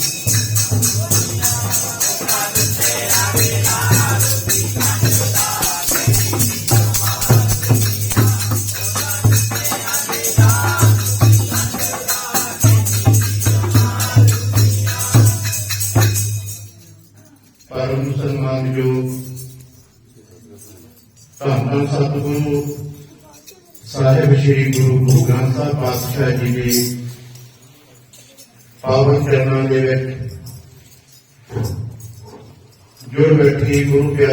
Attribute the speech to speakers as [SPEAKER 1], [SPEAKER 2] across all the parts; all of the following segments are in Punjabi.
[SPEAKER 1] うわ!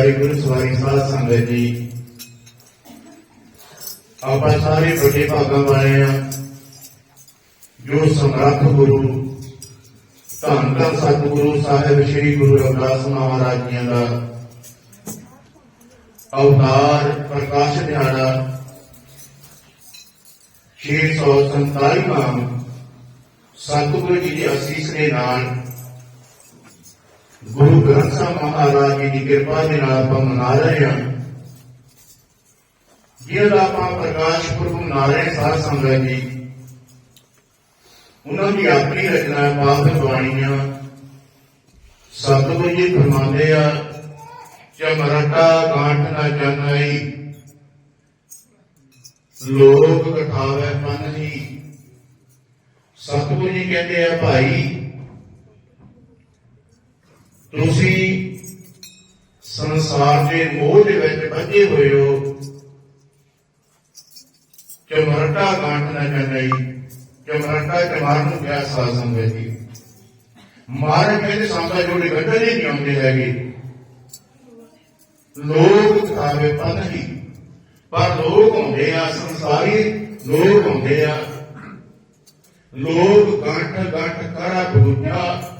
[SPEAKER 1] ਪਿਆਰੀ ਗੁਰੂ ਸਵਾਰੀ ਸਾਧ ਸੰਗਤ ਜੀ। ਆਪਾਂ ਸਾਰੇ ਵੱਡੇ ਭਾਗਾਂ ਵਾਲੇ ਆ, ਜੋ ਸਮਰੱਥ ਗੁਰੂ, ਧੰਨ ਧੰਨ ਸਤਿਗੁਰੂ ਸਾਹਿਬ ਸ੍ਰੀ ਗੁਰੂ ਰਵਿਦਾਸ ਮਹਾਰਾਜ ਜੀ ਦਾ ਅਵਤਾਰ ਪ੍ਰਕਾਸ਼ ਦਿਹਾੜਾ 647ਵਾਂ ਸਤਿਗੁਰੂ ਜੀ ਦੀ ਅਸੀਸ ਦੇ ਨਾਲ ਗੁਰੂ ਗ੍ਰੰਥ ਸਾਹਿਬ ਮਹਾਰਾਜ ਜੀ ਦੀ ਕਿਰਪਾ ਦੇ ਨਾਲ ਆਪਾਂ ਮਨਾ ਰਹੇ ਹਾਂ। ਜਿਹਦਾ ਆਪਾਂ ਪ੍ਰਕਾਸ਼ ਪੁਰਬ ਮਨਾ ਸਾਧ ਸੰਗਤ ਜੀ, ਉਹਨਾਂ ਦੀ ਆਪਣੀ ਰਚਨਾ ਪਾਵਨ ਬਾਣੀਆਂ ਸਤਿਗੁਰੂ ਜੀ ਫਰਮਾਉਂਦੇ ਆ ਚਮਰਟਾ ਗਾਂਠ ਨਾ ਜਨਈ ਲੋਕ ਕਠਾਵੇ ਮਨ ਹੀ ਸਤਿਗੁਰੂ ਜੀ ਕਹਿੰਦੇ ਆ, ਭਾਈ ਤੁਸੀਂ ਸੰਸਾਰ ਦੇ ਮੋਹ ਦੇ ਵਿੱਚ ਬੱਝੇ ਹੋਏ ਹੋ। ਚਮਰਟਾ ਗਾਂਠ ਨਾ ਜਨਈ ਚਮਰਟਾ ਚਮਾਰ ਨੂੰ ਕਿਹਾ ਸਾਧ ਸੰਗਤ ਜੀ ਕਹਿੰਦੇ ਸੰਸਾਰ ਜੋੜੇ ਗੱਡੇ ਨਹੀਂ ਆਉਂਦੇ ਹੈਗੇ। ਲੋਕ ਖਾਵੇ ਪਨ ਹੀ। ਪਰ ਲੋਕ ਹੁੰਦੇ ਆ, ਸੰਸਾਰੀ ਲੋਕ ਹੁੰਦੇ ਆ। ਲੋਕ ਗੰਠ ਗੰਠ ਕਰਾ ਬੁਝਾ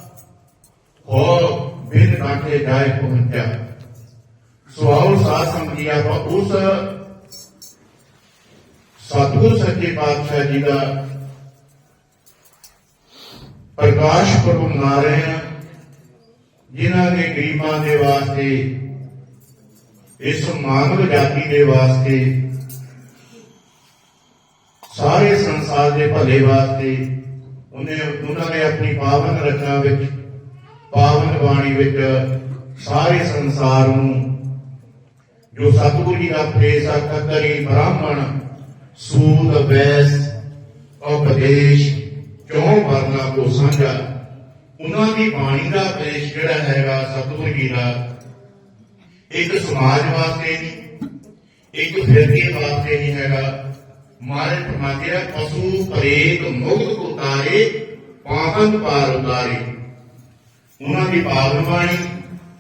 [SPEAKER 1] ਹੋ ਬਿਨ ਕਾਠੇ ਜਾਏ ਪਹੁੰਚਾ ਸਵਾਉ ਸਾਧ ਸੰਗੀਆ ਆਪਾਂ ਉਸ ਸਤਿਗੁਰ ਸੱਚੇ ਪਾਤਸ਼ਾਹ ਜੀ ਦਾ ਪ੍ਰਕਾਸ਼ ਪੁਰਬ ਮਨਾ ਰਹੇ ਹਾਂ, ਜਿਨ੍ਹਾਂ ਨੇ ਗਰੀਬਾਂ ਦੇ ਵਾਸਤੇ, ਇਸ ਮਾਨਵ ਜਾਤੀ ਦੇ ਵਾਸਤੇ, ਸਾਰੇ ਸੰਸਾਰ ਦੇ ਭਲੇ ਵਾਸਤੇ, ਉਹਨੇ ਉਹਨਾਂ ਨੇ ਆਪਣੀ ਪਾਵਨ ਰਚਨਾ ਵਿੱਚ ਪਾਵਨ ਬਾਣੀ ਵਿੱਚ ਸਾਰੇ ਸੰਸਾਰ ਨੂੰ, ਜੋ ਸਤਿਗੁਰ ਜੀ ਦਾ ਪ੍ਰੇਸ ਅਕਤਰੀ ਬ੍ਰਾਹਮਣ ਸੂਦ ਵੈਸ, ਉਪਦੇਸ਼, ਚੌਂ ਵਰਨਾ ਕੋ ਸਾਂਝਾ ਉਹਨਾਂ ਦੀ ਬਾਣੀ ਦਾ ਪ੍ਰੇਸ਼ ਜਿਹੜਾ ਹੈਗਾ ਸਤਿਗੁਰੂ ਜੀ ਦਾ, ਇੱਕ ਸਮਾਜ ਵਾਸਤੇ ਨਹੀਂ, ਇੱਕ ਫਿਰਕੇ ਵਾਸਤੇ ਨਹੀਂ ਹੈਗਾ। ਮਾਰੇ ਫਰਮਾਤੇ ਪਸ਼ੂ, ਪ੍ਰੇਤ ਮੁਕਤ ਉਤਾਰੇ, ਪਾਵਨ ਪਾਰ ਉਤਾਰੇ। ਉਹਨਾਂ ਦੀ ਪਾਵਨ ਬਾਣੀ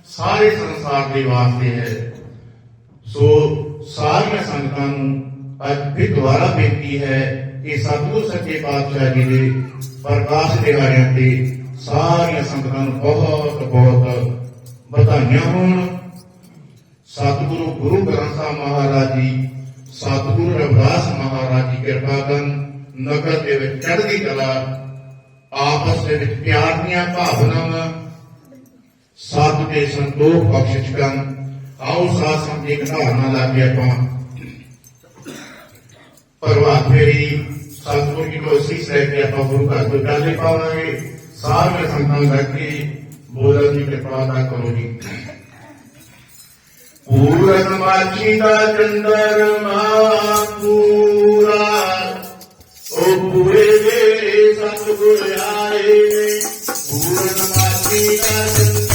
[SPEAKER 1] ਸਾਰੇ ਸੰਸਾਰ ਦੇ ਵਾਸਤੇ ਹੈ। ਸੋ ਸਾਰੀਆਂ ਸੰਗਤਾਂ ਨੂੰ ਅੱਜ ਫਿਰ ਦੁਬਾਰਾ ਬੇਨਤੀ ਹੈ ਕਿ ਸਤਿਗੁਰ ਸੱਚੇ ਪਾਤਸ਼ਾਹ ਜੀ ਦੇ ਪ੍ਰਕਾਸ਼ ਦਿਹਾੜਿਆਂ ਤੇ ਸਾਰੀਆਂ ਸੰਗਤਾਂ ਨੂੰ ਬਹੁਤ ਬਹੁਤ ਵਧਾਈਆਂ ਹੋਣ। ਸਤਿਗੁਰੂ ਗੁਰੂ ਗ੍ਰੰਥ ਸਾਹਿਬ ਮਹਾਰਾਜ ਜੀ, ਸਤਿਗੁਰੂ ਰਵਿਦਾਸ ਮਹਾਰਾਜ ਜੀ ਕਿਰਪਾ ਕਰਨ ਨਗਰ ਦੇ ਵਿੱਚ ਚੜ੍ਹਦੀ ਕਲਾ, ਆਪਸ ਦੇ ਵਿੱਚ ਪਿਆਰ ਦੀਆਂ ਭਾਵਨਾਵਾਂ ਸਤ ਦੇ ਸੰਤੋਖ ਬਖਸ਼ਿਸ਼ ਕਰਨ ਆਓ ਸਾਧ ਸੰਗਤ ਦੀ ਧਾਰਨਾ ਲਾ ਕੇ ਆਪਾਂ ਪ੍ਰਭਾਤ ਫੇਰੀ ਸਤਿਗੁਰੂ ਜੀ ਕੋ ਅਸੀਸ ਲੈ ਕੇ ਆਪਾਂ ਗੁਰੂ ਘਰ ਤੋਂ ਜਾਣੇ ਪਾਵਾਂਗੇ ਸਾਰੀਆਂ ਸੰਗਤਾਂ ਨੂੰ ਰੱਖ ਕੇ ਬੋਲਣ ਦੀ ਕਿਰਪਾ ਨਾ ਕਰੋ ਜੀ ਪੂਰਨ ਮਾਛੀ ਦਾ ਚੰਦਰਮਾ ਪੂਰਾ ਉਹ ਪੂਰੇ ਦੇ ਸਤਿਗੁਰ ਆਏ ਪੂਰਨ ਮਾਛੀ ਦਾ ਚੰਦਰਮਾ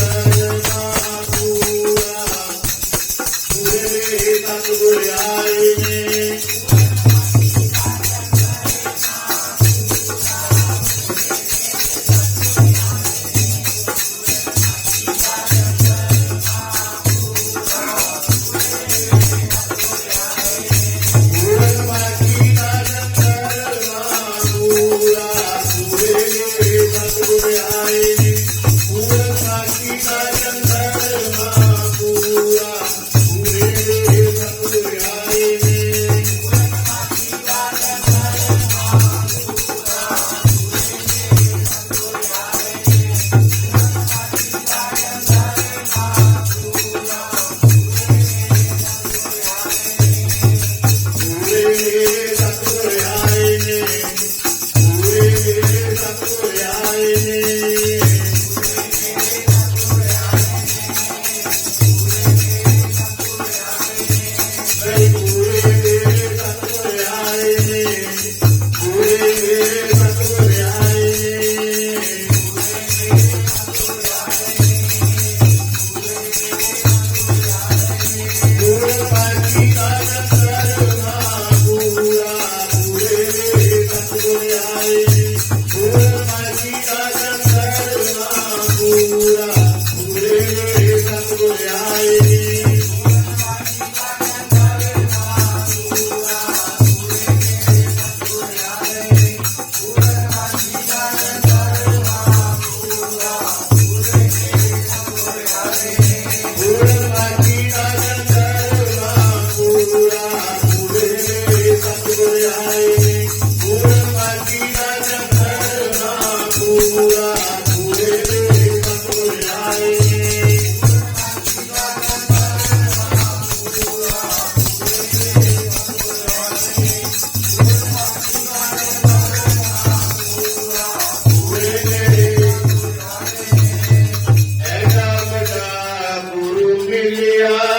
[SPEAKER 1] Yeah.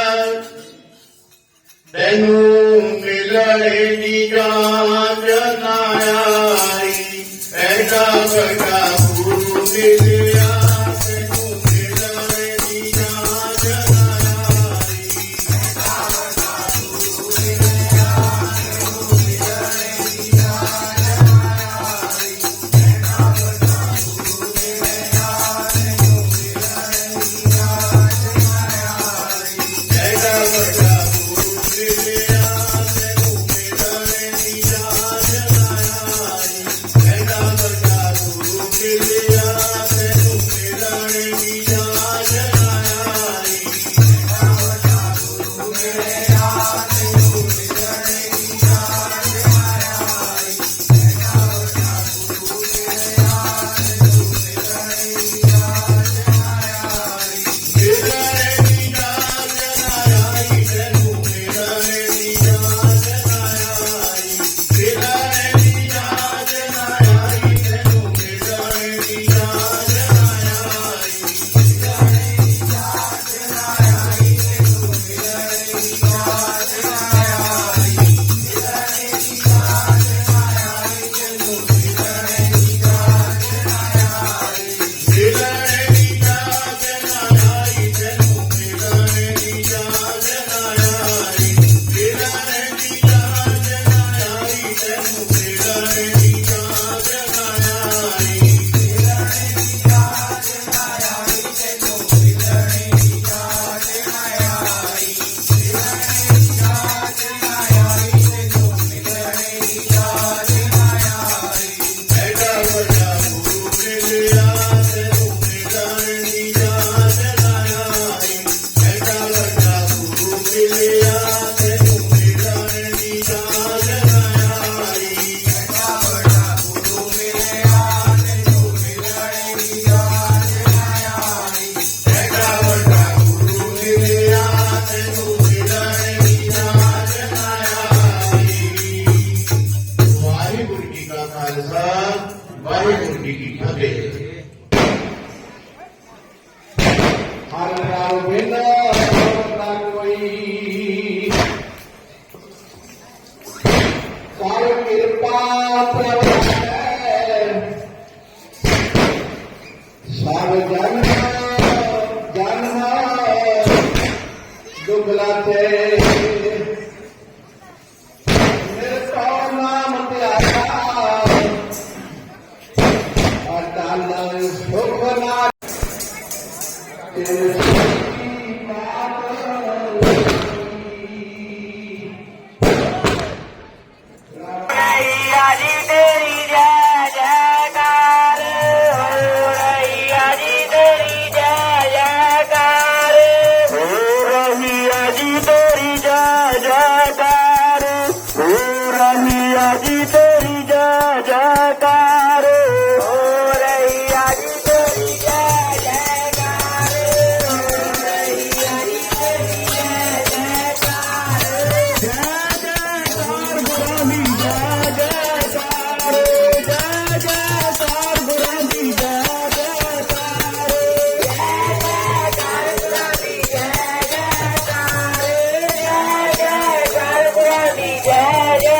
[SPEAKER 1] ਜੈ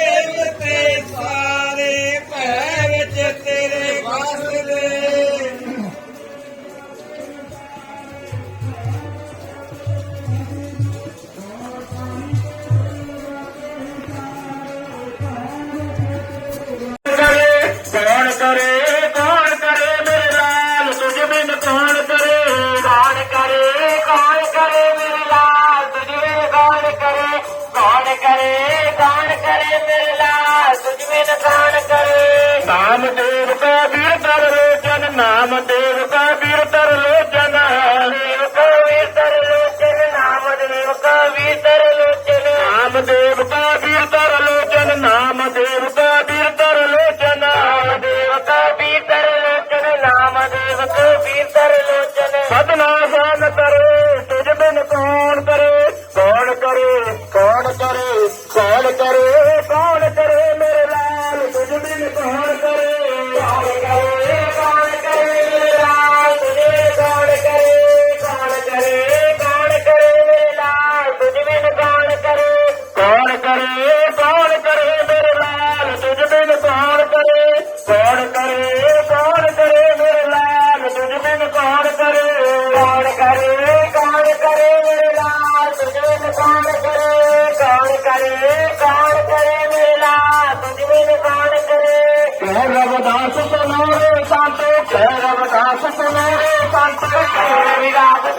[SPEAKER 1] ਨਾਮਦੇਵ ਕਾ
[SPEAKER 2] ਵੀਰ ਕਰ ਨਾਮ ਨਾਮਦੇਵ ಸಂತೋಷ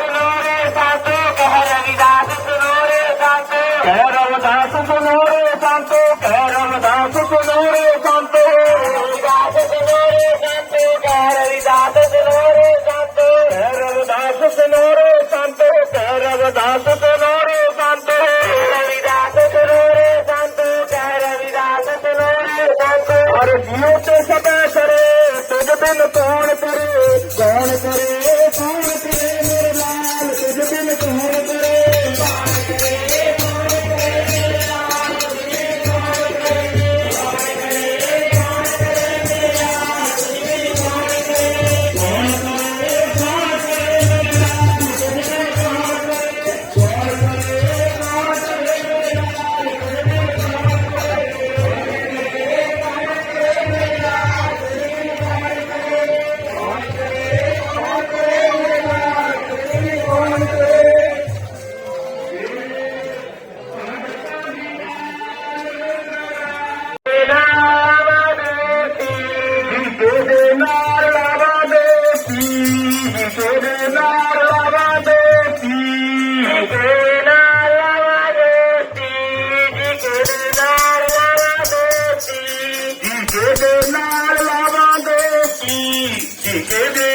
[SPEAKER 2] Hey, hey, hey.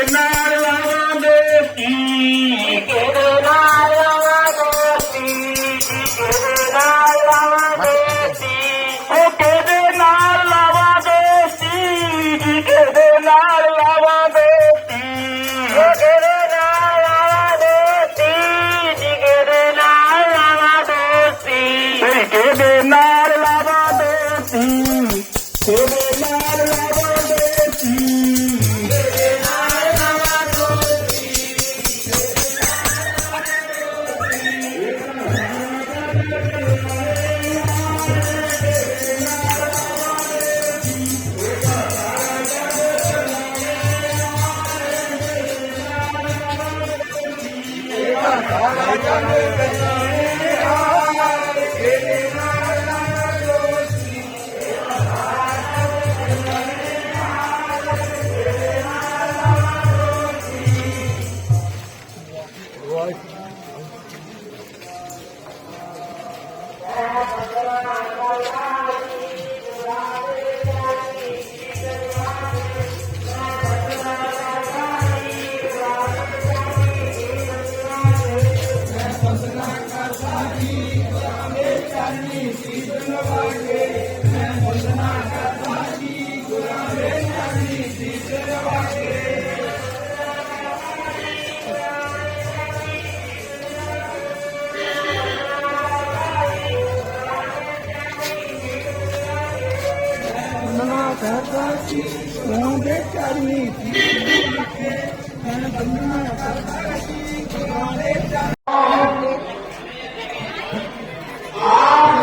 [SPEAKER 3] ਨਾ ਸੀ ਤੂੰ ਦੇ